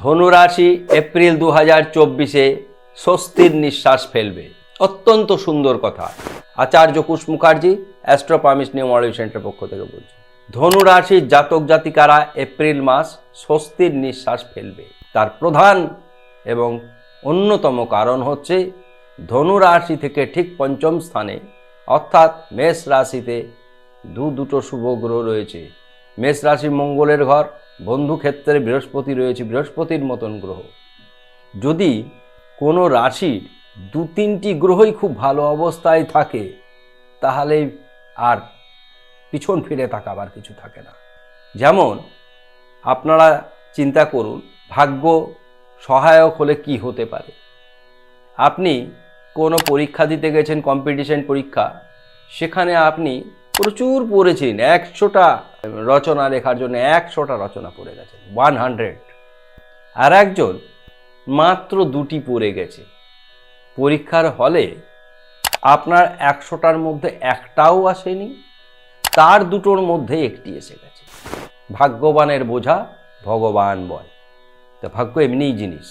ধনুরাশি এপ্রিল দু হাজার চব্বিশে স্বস্তির নিঃশ্বাস ফেলবে। অত্যন্ত সুন্দর কথা। আচার্য কুশ মুখার্জি অ্যাস্ট্রোপামিস নিউমোলজি সেন্টার পক্ষ থেকে বলছি। ধনুরাশির জাতক জাতিকারা এপ্রিল মাস স্বস্তির নিঃশ্বাস ফেলবে। তার প্রধান এবং অন্যতম কারণ হচ্ছে ধনুরাশি থেকে ঠিক পঞ্চম স্থানে, অর্থাৎ মেষ রাশিতে দু দুটো শুভ গ্রহ রয়েছে। মেষ রাশি মঙ্গলের ঘর বন্ধুক্ষেত্রে বৃহস্পতি রয়েছে, বৃহস্পতির মতন গ্রহ। যদি কোনো রাশির দু তিনটি গ্রহই খুব ভালো অবস্থায় থাকে, তাহলে আর পিছন ফিরে তাকাবার কিছু থাকে না। যেমন আপনারা চিন্তা করুন, ভাগ্য সহায়ক হলে কি হতে পারে। আপনি কোনো পরীক্ষা দিতে গেছেন, কম্পিটিশন পরীক্ষা, সেখানে আপনি প্রচুর পড়েছেন একশোটা রচনা লেখার জন্য একশোটা রচনা পড়ে গেছেন ওয়ান হান্ড্রেড আর একজন মাত্র দুটি পড়ে গেছে। পরীক্ষার হলে আপনার একশোটার মধ্যে একটাও আসেনি, তার দুটোর মধ্যে একটি এসে গেছে। ভাগ্যবানের বোঝা ভগবান বয় তা ভাগ্য এমনিই জিনিস।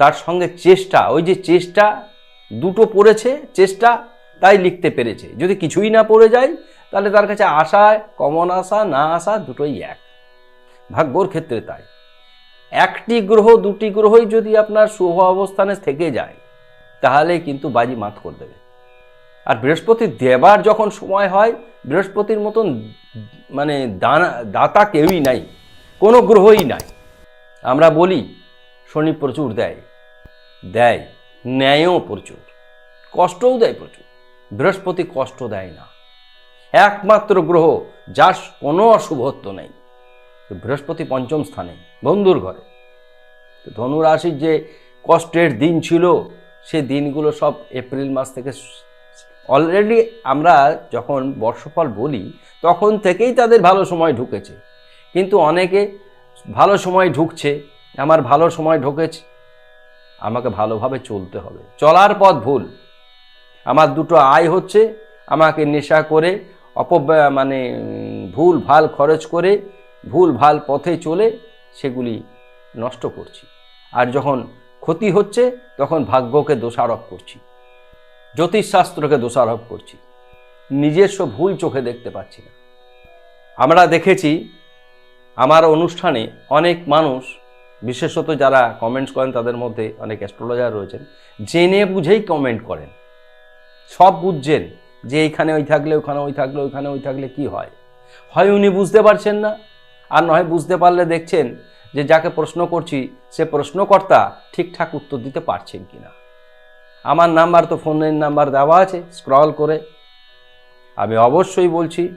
তার সঙ্গে চেষ্টা, ওই যে চেষ্টা, দুটো পড়েছে, চেষ্টা, তাই লিখতে পেরেছে। যদি কিছুই না পড়ে যায় তাহলে তার কাছে আশা কমন আশা, না আসা দুটোই এক। ভাগ্যর ক্ষেত্রে তাই। একটি গ্রহ, দুটি গ্রহই যদি আপনার শুভ অবস্থানে থেকে যায় তাহলে কিন্তু বাজি মাত করে দেবে। আর বৃহস্পতি দেবার যখন সময় হয়, বৃহস্পতির মতন মানে দানা, দাতা কেউই নাই, কোনো গ্রহই নাই। আমরা বলি, শনি প্রচুর দেয়। দেয়, ন্যায়ও প্রচুর। কষ্টও দেয় প্রচুর। বৃহস্পতি কষ্ট দেয় না। একমাত্র গ্রহ, যার কোনো অশুভত্ব নেই। বৃহস্পতি পঞ্চম স্থানে, বন্ধুর ঘরে। ধনুরাশির যে কষ্টের দিন ছিল, সে দিনগুলো সব এপ্রিল মাস থেকে অলরেডি আমরা যখন বর্ষফল বলি, তখন থেকেই তাদের ভালো সময় ঢুকেছে। কিন্তু অনেকে ভালো সময় ঢুকছে, আমার ভালো সময় ঢুকেছে, আমাকে ভালোভাবে চলতে হবে। চলার পথ ভুল। আমার দুটো আয় হচ্ছে, আমাকে নেশা করে অপব্যয় মানে ভুল, ভালো খরচ করে, ভুল, ভালো পথে চলে সেগুলি নষ্ট করছি। আর যখন ক্ষতি হচ্ছে, তখন ভাগ্যকে দোষারোপ করছি। জ্যোতিষশাস্ত্রকে দোষারোপ করছি। নিজস্ব ভুল চোখে দেখতে পাচ্ছি না। আমরা দেখেছি, আমার অনুষ্ঠানে অনেক মানুষ, বিশেষত যারা কমেন্টস করেন, তাদের মধ্যে অনেক অ্যাস্ট্রোলজার রয়েছেন, জেনে বুঝেই কমেন্ট করেন। সব বুঝছেন। যে এইখানে ওই থাকলে, ওখানে ওই থাকলে ওইখানে ওই থাকলে কি হয়? হয় উনি বুঝতে পারছেন না? আর নয়, বুঝতে পারলে দেখছেন যে যাকে প্রশ্ন করছি, সে প্রশ্নকর্তা ঠিকঠাক উত্তর দিতে পারছেন কি না আমার নাম্বার তো ফোনের নাম্বার দেওয়া আছে, স্ক্রল করে। আমি অবশ্যই বলছি,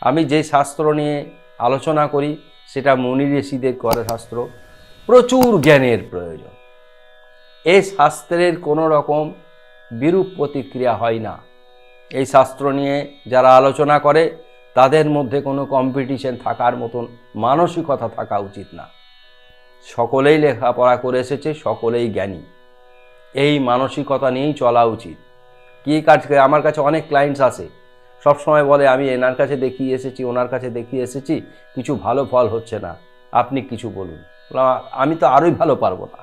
আমি যে শাস্ত্র নিয়ে আলোচনা করি, সেটা মুনি ঋষিদের করে শাস্ত্র। প্রচুর জ্ঞানের প্রয়োজন। এই শাস্ত্রের কোনো রকম বিরূপ প্রতিক্রিয়া হয় না। এই শাস্ত্র নিয়ে যারা আলোচনা করে, তাদের মধ্যে কোনো কম্পিটিশন থাকার মতন মানসিকতা থাকা উচিত না। সকলেই লেখাপড়া করে এসেছে, সকলেই জ্ঞানী। এই মানসিকতা নিয়েই চলা উচিত। কী কাজ আমার কাছে অনেক ক্লায়েন্টস আসে। সব সময় বলে, আমি এনার কাছে দেখিয়ে এসেছি, ওনার কাছে দেখিয়ে এসেছি, কিছু ভালো ফল হচ্ছে না। আপনি কিছু বলুন। আমি তো আরোই ভালো পারব না।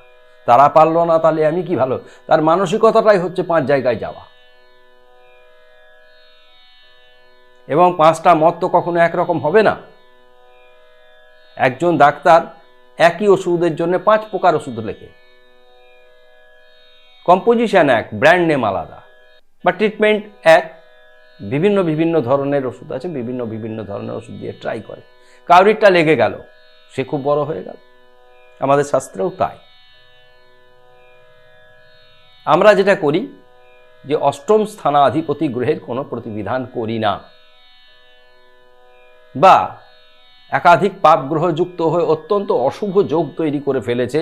তারা পারল না, তাহলে আমি কি ভালো? তার মানসিকতাটাই হচ্ছে পাঁচ জায়গায় যাওয়া। এবং পাঁচটা মত তো কখনো একরকম হবে না। একজন ডাক্তার একই ওষুধের জন্য পাঁচ প্রকার ওষুধ লেখে। কম্পোজিশন এক ব্র্যান্ড নেম আলাদা। বা ট্রিটমেন্ট এক, বিভিন্ন বিভিন্ন ধরনের ওষুধ আছে, বিভিন্ন বিভিন্ন ধরনের ওষুধ দিয়ে ট্রাই করে। কাউরিরটা লেগে গেল, সে খুব বড় হয়ে গেল। আমাদের শাস্ত্রেও তাই। আমরা যেটা করি যে অষ্টম স্থানাধিপতি গ্রহের কোনো প্রতিবিধান করি না। বা একাধিক পাপ গ্রহযুক্ত হয়ে অত্যন্ত অশুভ যোগ তৈরি করে ফেলেছে,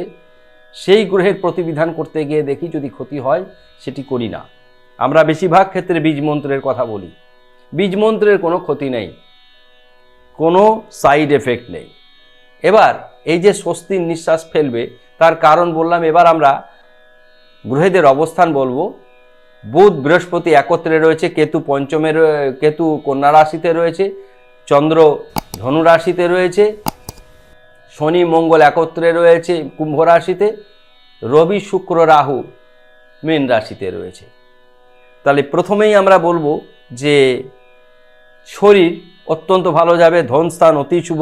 সেই গ্রহের প্রতিবিধান করতে গিয়ে দেখি যদি ক্ষতি হয়, সেটি করি না। আমরা বেশিরভাগ ক্ষেত্রে বীজ মন্ত্রের কথা বলি। বীজ মন্ত্রের কোনো ক্ষতি নেই, কোনো সাইড এফেক্ট নেই। এবার এই যে স্বস্তির নিঃশ্বাস ফেলবে, তার কারণ বললাম, এবার আমরা গ্রহেদের অবস্থান বলব। বুধ বৃহস্পতি একত্রে রয়েছে, কেতু পঞ্চমের কেতু কন্যা রাশিতে রয়েছে চন্দ্র ধনু রাশিতে রয়েছে, শনি মঙ্গল একত্রে রয়েছে কুম্ভ রাশিতে, রবি শুক্র রাহু মীন রাশিতে রয়েছে। তাহলে প্রথমেই আমরা বলব যে শরীর অত্যন্ত ভালো যাবে ধনস্থান অতি শুভ,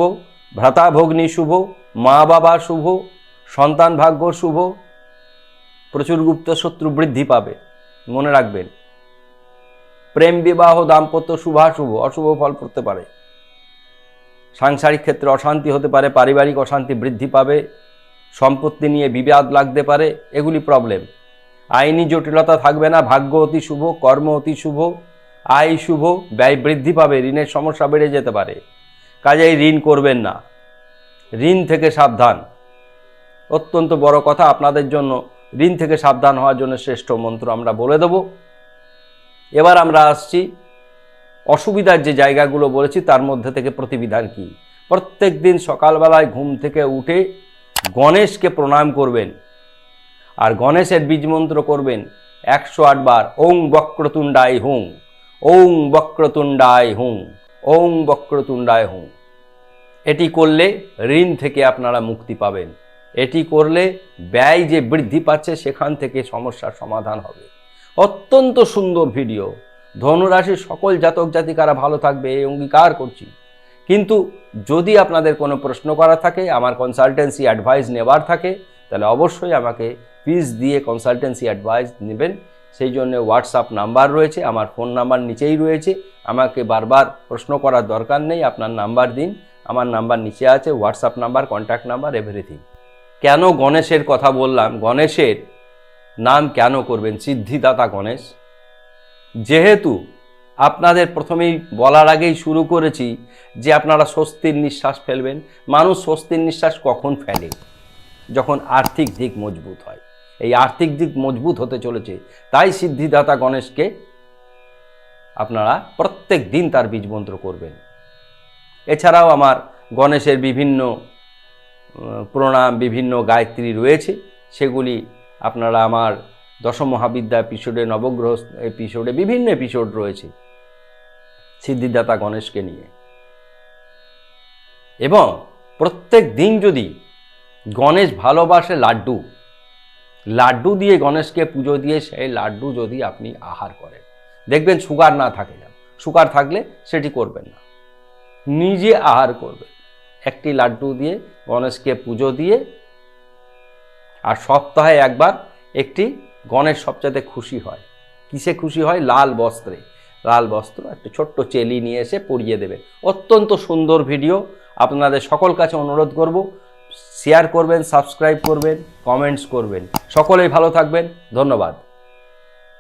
ভ্রাতা ভগ্নী শুভ, মা বাবা শুভ, সন্তান ভাগ্য শুভ, প্রচুর গুপ্ত শত্রু বৃদ্ধি পাবে, মনে রাখবেন। প্রেম বিবাহ, দাম্পত্য শুভাশুভ, অশুভ ফল পড়তে পারে। সাংসারিক ক্ষেত্রে অশান্তি হতে পারে, পারিবারিক অশান্তি বৃদ্ধি পাবে, সম্পত্তি নিয়ে বিবাদ লাগতে পারে, এগুলি প্রবলেম আইনি জটিলতা থাকবে না, ভাগ্য অতি শুভ, কর্ম অতি শুভ, আয় শুভ, ব্যয় বৃদ্ধি পাবে, ঋণের সমস্যা বেড়ে যেতে পারে। কাজেই ঋণ করবেন না। ঋণ থেকে সাবধান। অত্যন্ত বড় কথা আপনাদের জন্য, ঋণ থেকে সাবধান হওয়ার জন্য শ্রেষ্ঠ মন্ত্র আমরা বলে দেব। এবার আমরা আসছি অসুবিধার যে জায়গাগুলো বলেছি, তার মধ্যে থেকে প্রতিবিধান কি? প্রত্যেক দিন সকালবেলায় ঘুম থেকে উঠে গণেশকে প্রণাম করবেন আর গণেশের বীজ মন্ত্র করবেন একশো বার, ওং বক্রতুণ্ডায় হুং, ওং বক্রতুণ্ডায় হুং, ওং বক্রতুণ্ডায় হুং। এটি করলে ঋণ থেকে আপনারা মুক্তি পাবেন। এটি করলে ব্যয় যে বৃদ্ধি পাচ্ছে, সেখান থেকে সমস্যার সমাধান হবে। অত্যন্ত সুন্দর ভিডিও। ধনুরাশির সকল জাতক জাতিকারা ভালো থাকবে, এই অঙ্গীকার করছি। কিন্তু যদি আপনাদের কোনো প্রশ্ন করা থাকে, আমার কনসালটেন্সি অ্যাডভাইস নেবার থাকে, তাহলে অবশ্যই আমাকে ফিস দিয়ে কনসালটেন্সি অ্যাডভাইস নেবেন। সেই জন্য হোয়াটসঅ্যাপ নাম্বার রয়েছে, আমার ফোন নাম্বার নিচেই রয়েছে। আমাকে বারবার প্রশ্ন করার দরকার নেই, আপনার নাম্বার দিন। আমার নাম্বার নিচে আছে WhatsApp number contact number everything কেন গণেশের কথা বললাম? গণেশের নাম কেন করবেন? সিদ্ধিদাতা গণেশ। যেহেতু আপনাদের প্রথমেই বলার আগেই শুরু করেছি যে আপনারা স্বস্তির নিঃশ্বাস ফেলবেন, মানুষ স্বস্তির নিঃশ্বাস কখন ফেলে? যখন আর্থিক দিক মজবুত হয়। এই আর্থিক দিক মজবুত হতে চলেছে, তাই সিদ্ধিদাতা গণেশকে আপনারা প্রত্যেক দিন তার বীজ মন্ত্র করবেন। এছাড়াও আমার গণেশের বিভিন্ন প্রণাম, বিভিন্ন গায়ত্রী রয়েছে, সেগুলি আপনারা আমার দশম মহাবিদ্যা এপিসোডে নবগ্রহ এপিসোডে বিভিন্ন এপিসোড রয়েছে সিদ্ধিদাতা গণেশকে নিয়ে। এবং প্রত্যেক দিন যদি গণেশ ভালোবাসে লাড্ডু লাড্ডু দিয়ে গণেশকে পুজো দিয়ে সেই লাড্ডু যদি আপনি আহার করেন, দেখবেন সুগার না থাকে না। সুগার থাকলে সেটি করবেন না। নিজে আহার করবেন। একটি লাড্ডু দিয়ে গণেশকে পুজো দিয়ে আর সপ্তাহে একবার একটি গণেশ সবচেয়ে খুশি হয়। কিসে খুশি হয়? লাল বস্ত্রে। লাল বস্ত্র, একটা ছোট্ট চেলি নিয়ে এসে পরিয়ে দেবেন অত্যন্ত সুন্দর ভিডিও। আপনাদের সকল কাছে অনুরোধ করব শেয়ার করবেন সাবস্ক্রাইব করবেন কমেন্টস করবেন। সকলেই ভালো থাকবেন। ধন্যবাদ।